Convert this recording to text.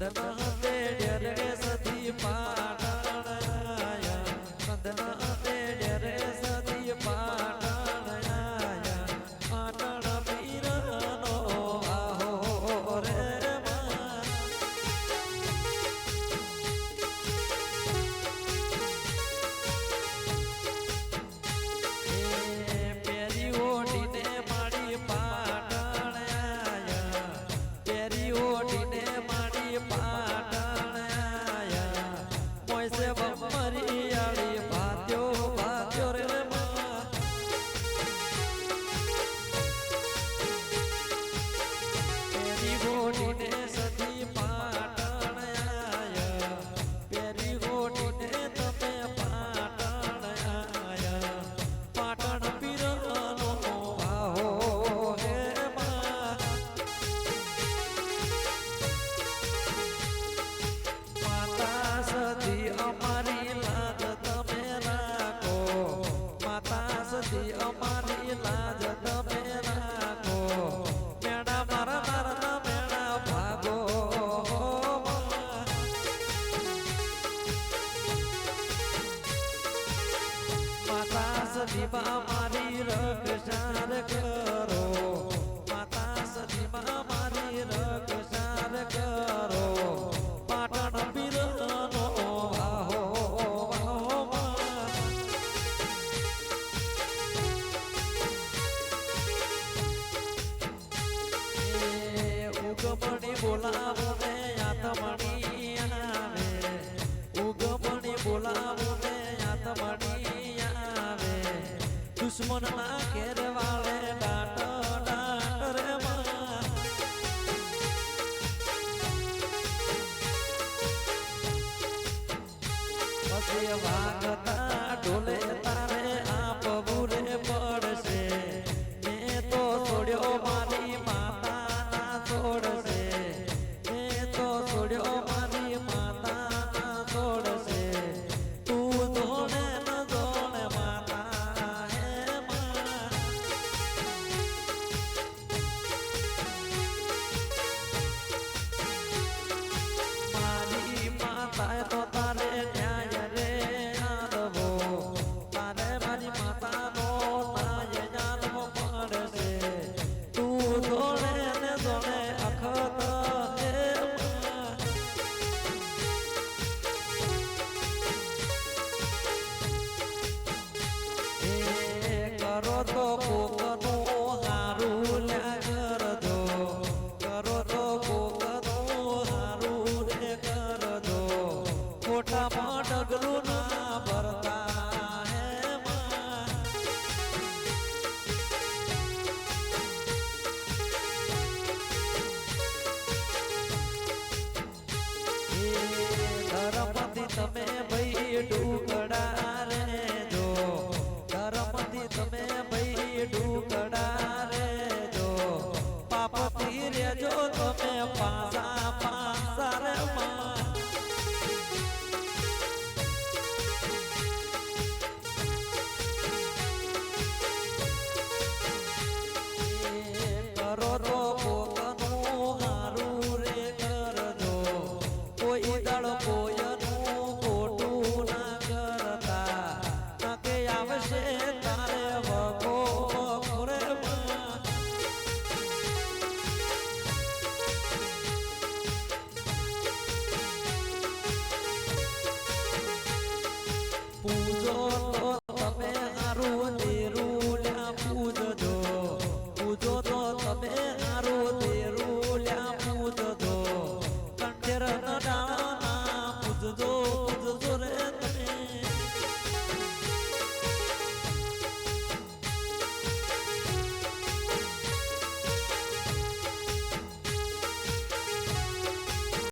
the સજીબા મારી રક્ષાર કરો માતા સજીબા મારી રક્ષાર કરો પાટણ પીરનો આહો ઉગમણી બોલા છે વાગતા ઢોલે